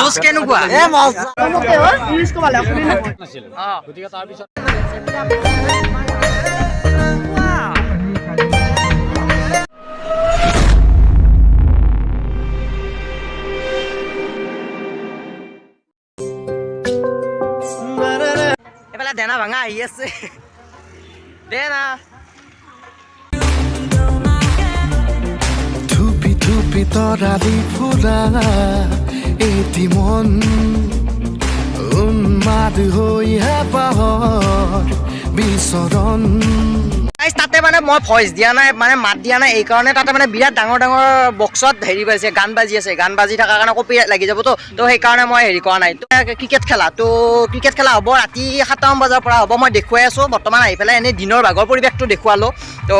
Juice কেনেকুৱা চবকে হ'ল ইংলিছ ক'ব লাগে অসমীয়া নকয় গতিকে তাৰপিছত এইফালে দেনা ভাঙা আহি আছে দেনা থুপি থুপি তৰালি ফুৰা এটি মন। উন্মাদ হৈ হেঁপাহৰ বিচৰণ Guys, তাতে মানে মই ভইচ দিয়া নাই মানে মাত দিয়া নাই এইকাৰণে তাতে মানে বিৰাট ডাঙৰ ডাঙৰ বক্সত হেৰি বাজিছে গান বাজি আছে। গান বাজি থকাৰ কাৰণে কপি লাগি যাবতো তো। সেইকাৰণে মই হেৰি কৰা নাই। ক্ৰিকেট খেলা। তো ক্ৰিকেট খেলা হ'ব ৰাতি সাতটামান বজাৰ পৰা হ'ব মই দেখুৱাই আছোঁ। বৰ্তমান আহি পেলাই এনেই দিনৰ ভাগৰ পৰিৱেশটো দেখুৱালোঁ। তো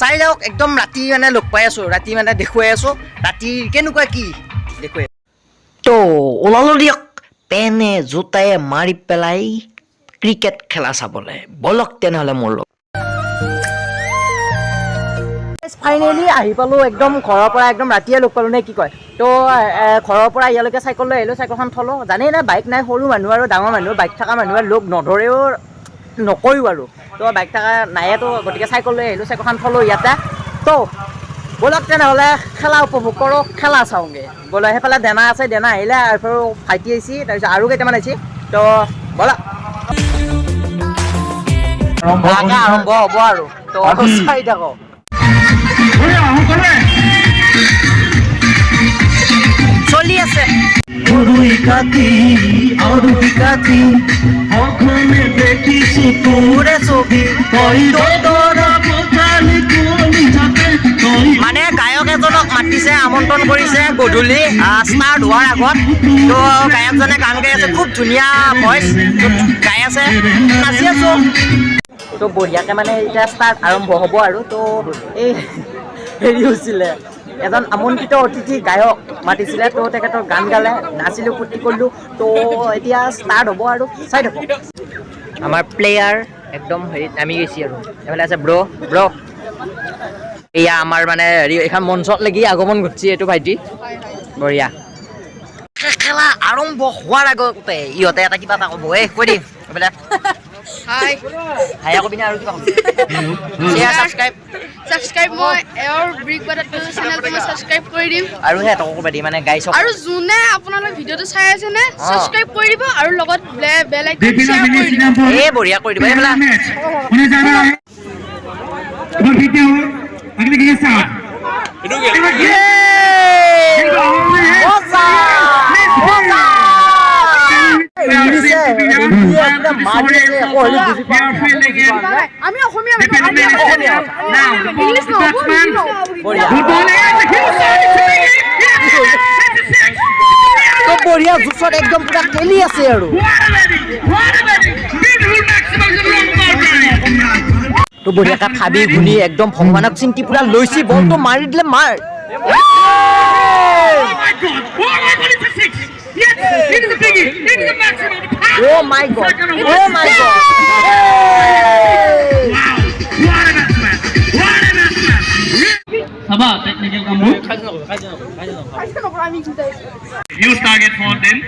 চাই যাওক একদম ৰাতি মানে লগ পাই আছোঁ। ৰাতি মানে দেখুৱাই আছোঁ। ৰাতি কেনেকুৱা কি? দেখুৱাই তো ওলালোঁ দিয়ক। পেনে জোতায়ে মাৰি পেলাই ক্ৰিকেট খেলা চাবলৈ। বলক তেনেহ'লে মোৰ লগত ফাইনেলি আহি পালোঁ একদম ঘৰৰ পৰা একদম ৰাতিয়ে লগ পালোঁ নে কি কয়? তো ঘৰৰ পৰা ইয়ালৈকে চাইকেল লৈ আহিলোঁ চাইকেলখন থলোঁ। জানেই না বাইক নাই সৰু মানুহ আৰু ডাঙৰ মানুহ বাইক থকা মানুহে লগ নধৰেও নকৰিও আৰু। তো বাইক থকা নায়েতো গতিকে চাইকেল লৈ আহিলোঁ চাইকেলখন থলোঁ ইয়াতে। তো ব'লক তেনেহ'লে খেলা উপভোগ কৰোঁ খেলা চাওঁগৈ। ব'লক সেইফালে দেনা আছে দেনা আহিলে আৰু ভাইটি আহিছে তাৰপিছত আৰু কেইটামান আহিছে। তো ব'লক আৰম্ভ হ'ব আৰু। তো চাই থাকক। চলি আছে। ছবি। মানে গায়ক এজনক মাতিছে আমন্ত্ৰণ কৰিছে গধূলি ষ্টাৰ্ট হোৱাৰ আগত। তো গায়কজনে গান গাই আছে খুব ধুনীয়া ভইচ গাই আছে নাচি আছো। তো বঢ়িয়াকে মানে এতিয়া ষ্টাৰ্ট আৰম্ভ হ'ব আৰু তো এই হেৰি হৈছিলে। এজন আমন্ত্ৰিত অতিথি গায়ক মাতিছিলে তো তেখেতৰ গান গালে নাচিলোঁ ফূৰ্তি কৰিলোঁ তো এতিয়া ষ্টাৰ্ট হ'ব আৰু চাই থাকক আমাৰ প্লেয়াৰ একদম হেৰিত নামি গৈছে আৰু। এইফালে আছে ব্ৰ ব্ৰ এয়া আমাৰ মানে হেৰি এখন মঞ্চত লাগি আগমন ঘটিছে এইটো ভাইটি। বঢ়িয়া। খেলা আৰম্ভ হোৱাৰ আগতে ইহঁতে এটা কিবা এটা ক'ব। এই কৈ দিম এইফালে। হাই হায়া কবি নে আৰু কিবা ক'বি শ্বেয়াৰ ছাবস্ক্ৰাইব ছাবস্ক্ৰাইব মই এওঁৰ ব্ৰিক বাটাৰ চেনেলটো মই ছাবস্ক্ৰাইব কৰি দিম। আৰু সিহঁতকো ক'ব দিম মানে গাইছ আৰু যোনে আপোনালোক ভিডিঅ'টো চাই আছে নে ছাবস্ক্ৰাইব কৰি দিব আৰু লগত বেল আইকন শ্বেয়াৰ কৰি দিব। এই বঢ়িয়া কৰি দিব। এইবিলাক কোনে জানা? এবাৰ ভিডিঅ' আগলে গিয়ে চা এটো আমি অসমীয়া বঢ়িয়া জোচত একদম পুৰা খেলি আছে আৰু তো বঢ়িয়াকে ভাবি গুণি একদম ভগৱানক চিন্তি পুৰা লৈছি বলটো মাৰি দিলে মাৰ অ' my god O' my god Sabah technical kamu. Use target for them.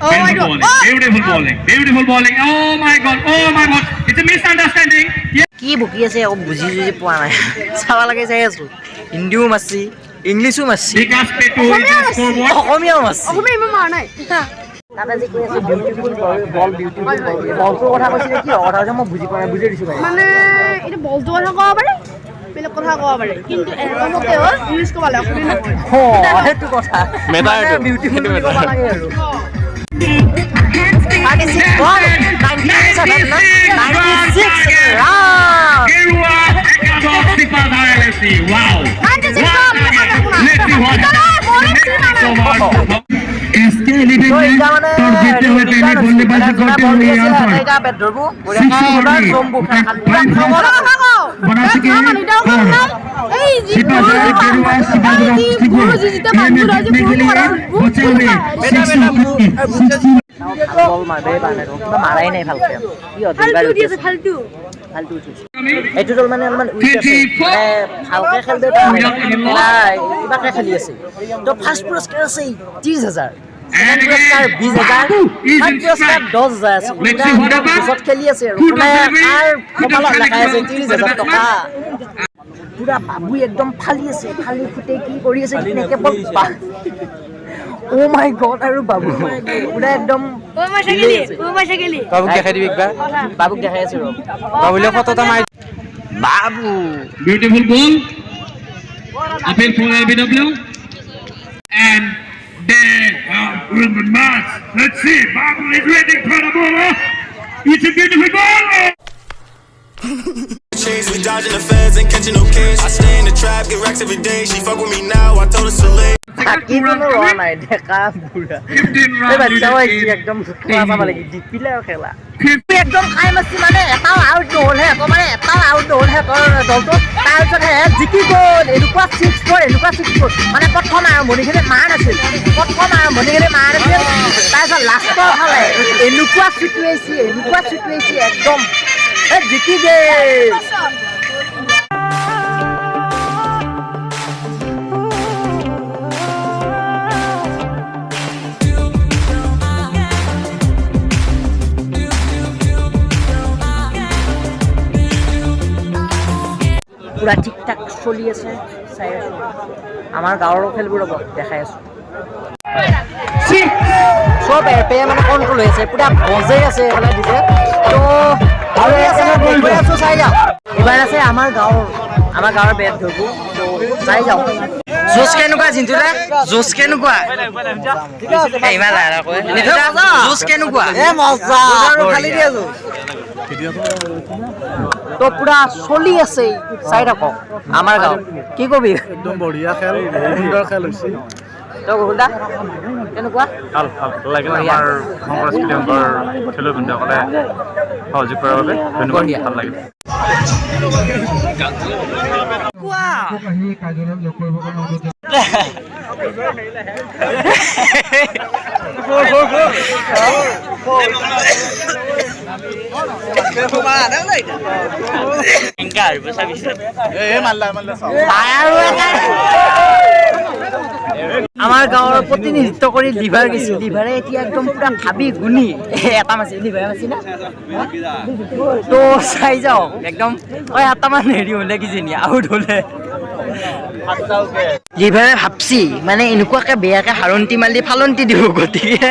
Oh beautiful my god bowling. Oh. Beautiful bowling. Beautiful bowling. Oh my god. Oh my god. It's a misunderstanding. Yes. কি বকি আছে বুজি choosy পোৱা নাই চাব লাগে চাই আছো হিন্দীও মাৰছি ইংলিছো scoreboard. অসমীয়াও মাৰছি অসমীয়া ইমান মাৰা নাই। তাতে যে কৈ আছে বিউটিফুল বল বিউটিফুল বলটোৰ কথা কৈছিলে কি কথা কৈছে মই বুজি পোৱা নাই বুজি দিছোঁ মানে বলটো কথা ক'ব পাৰে বেলেগ কথা ক'ব পাৰে। কিন্তু এনেকুৱা হ'ল ইংলিছ ক'ব লাগে অসমীয়া নকয়। সেইটো কথা। বিউটিফুল বুলি ক'ব লাগে আৰু। Thirty Let's see what Ito na, bowling team na so lang. much. इसके लिए তো এতিয়া মানে टॉस जीतते हुए पहले बल्लेबाजी करते हुए यहाँ पर এতিয়া বেট ধৰবো বঢ়িয়াকৈ এবাৰ জম্বু খান बना सके और এই যি सिपाही গৰু- गेरुआ এই सिपाही যি की গৰু যি যেতিয়া বান্ধি লয়, যে जीतने के গৰু लिए মাৰা, बचे हुए বল মাৰবে পাৰা নাই কিবা মাৰাই নাই ভালকে কি হ'ল ফাল্টু উঠিছে। এইটো দল মানে অলপমান উইক আছে। মানে ভালকে খেলিব নাই কিবাকে খেলি আছে। তো ফাৰ্ষ্ট পুৰস্কাৰ আছে ত্ৰিছ হাজাৰ। পুৰস্কাৰ বিছ হাজাৰ। থাৰ্ড পুৰস্কাৰ দহ হাজাৰ আছে। পিছত খেলি আছে আৰু। মানে কাৰ কপালত লেখাই আছে ত্ৰিছ হাজাৰ টকা। পুৰা বাবুই একদম ফালি আছে। ফালি ফুটে কি কৰি আছে কেনেকে অ' মাই গড আৰু বাবু। পুৰা একদম বাবুক দেখাই দিবি একবাৰ বাবুক দেখাই আছো বাবুলে ফটো এটা বাবু Beautiful ball. Appeal for LBW. And there are Ruben Mars. Let's see. Babu is waiting for the ball. Oh, It's a beautiful ball. We dodging the feds and catching no case. I stay in the trap, get racks every day. She fuck with me now, I told her to leave. থাকিবনো ৰোৱা নাই ডেকা বুঢ়া। এই বাচ্ছাও আহিছে একদম খেলা চাব লাগি জিকিলে আৰু খেলা একদম খাই মানে এটাও আউট নহ'ল সিহঁতৰ মানে এটাও আউট নহ'ল সিহঁতৰ দলটো তাৰপিছত সেয়া জিকি গ'ল এনেকুৱা ছিক্স ফ'ৰ এনেকুৱা ছিক্স ফ'ৰ মানে প্ৰথম আৰম্ভণিখিনি মাৰ নাছিল প্ৰথম আৰম্ভণিখিনি মাৰ নাছিল তাৰপিছত লাষ্টৰ ফালে এনেকুৱা চুটুৱাইছে এনেকুৱা চুটুৱাইছে একদম। এই জিকি গ'ল পুৰা ঠিক ঠাক চলি আছে চাই আছো। আমাৰ গাঁৱৰো খেলবোৰ ৰ'ব দেখাই আছো। চব এপে মানে কণ্ট্ৰল হৈ আছে পুৰা বজে আছে এইফালে দিছে। তো আৰু আছে চাই যাওঁ। এইবাৰ আছে আমাৰ গাঁৱৰ আমাৰ গাঁৱৰ বেট ধৰিব। তো চাই যাওঁ। জোচ কেনেকুৱা জিন্তুদা? জোচ কেনেকুৱা? ইমান জোচ কেনেকুৱা খালি দিয়ে তো পুৰা চলি আছে চাই থাকক। আমাৰ গাঁও। কি কবি? একদম বঢ়িয়া খেল সুন্দৰ খেল হৈছে। তই কেনেকুৱা? ভালো ভালো। লাগিল আমাৰ শংকৰ ষ্টেডিয়ামৰ খেলুৱৈবৃন্দসকলে সহযোগ কৰাৰ বাবে ধন্যবাদ। ভালো লাগিল। আমাৰ গাঁৱৰ প্ৰতিনিধিত্ব কৰি লিভাৰ গৈছিল লিভাৰে এতিয়া একদম পুৰা ভাবি গুণি। এটা মাছি, লিভাৰে মাছি না? তো চাই যাওঁ একদম হয় এটামান হেৰি হ'লে কিজানি আউট হ'লে। লিভাৰে ভাবছি মানে এনেকুৱাকে বেয়াকে সাৰন্তি মাৰি ফালন্তি দিব গতিকে।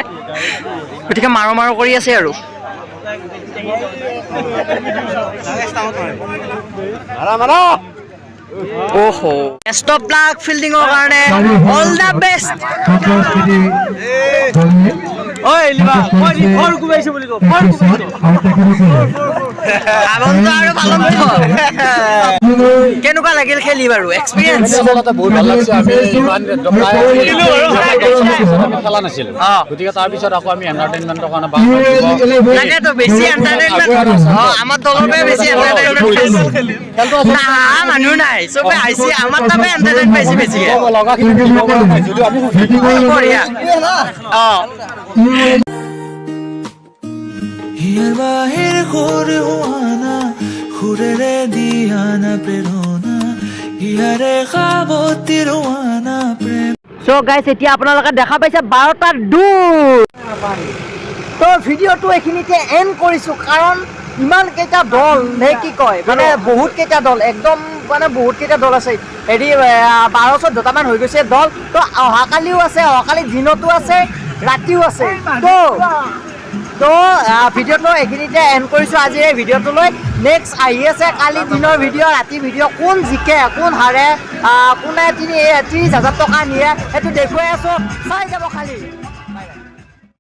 গতিকে মাৰো মাৰো কৰি আছে আৰু। বেষ্ট অফ লাক ফিল্ডিঙৰ কাৰণে অল দ্য বেষ্ট আনন্দ আৰু পালন কেনেকুৱা লাগিল খেলি বাৰু এক্সপিৰিয়েঞ্চ বহুত ভালো লাগিছে আমি ইমান খেলা নাছিলোঁ। গতিকে তাৰপিছত আকৌ আমি এণ্টাৰটেইনমেণ্টৰ কাৰণে তাকেতো বেছি এণ্টাৰটেইনমেণ্ট অঁ আমাৰ পৰা বেছি এণ্টাৰটেইনমেণ্ট নাহা মানুহ নাই। চবে আহিছে আমাৰ তাৰপৰা এণ্টাৰটেইন পাইছে বেছিকে। লগাখিনি দিব পৰা নাই যদিও আমি বঢ়িয়া। অঁ। হিয়াৰ বাহিৰ সুৰ হোৱানা সুৰেৰে দিয়ানা প্ৰেৰণা হিয়াৰে সাৱতী ৰোৱানা প্ৰেম চ' গাইছ এতিয়া আপোনালোকে দেখা পাইছে বাৰটাৰ দূৰ তো ভিডিঅ'টো এইখিনিতে এণ্ড কৰিছোঁ কাৰণ ইমান কেইটা দল নে কি কয় মানে বহুত কেইটা দল একদম মানে বহুত কেইটা দল আছে হেৰি বাৰ চৈধ্যটামান হৈ গৈছে দল তো অহাকালিও আছে অহাকালি দিনতো আছে ৰাতিও আছে। তো তো ভিডিঅ'টো এইখিনিতে এণ্ড কৰিছোঁ আজিৰ এই ভিডিঅ'টোলৈ নেক্সট আহি আছে কালি দিনৰ ভিডিঅ' ৰাতি ভিডিঅ' কোন জিকে কোন হাৰে কোনে তিনি ত্ৰিছ হাজাৰ টকা নিয়ে সেইটো দেখুৱাই আছোঁ। চাই যাব খালি।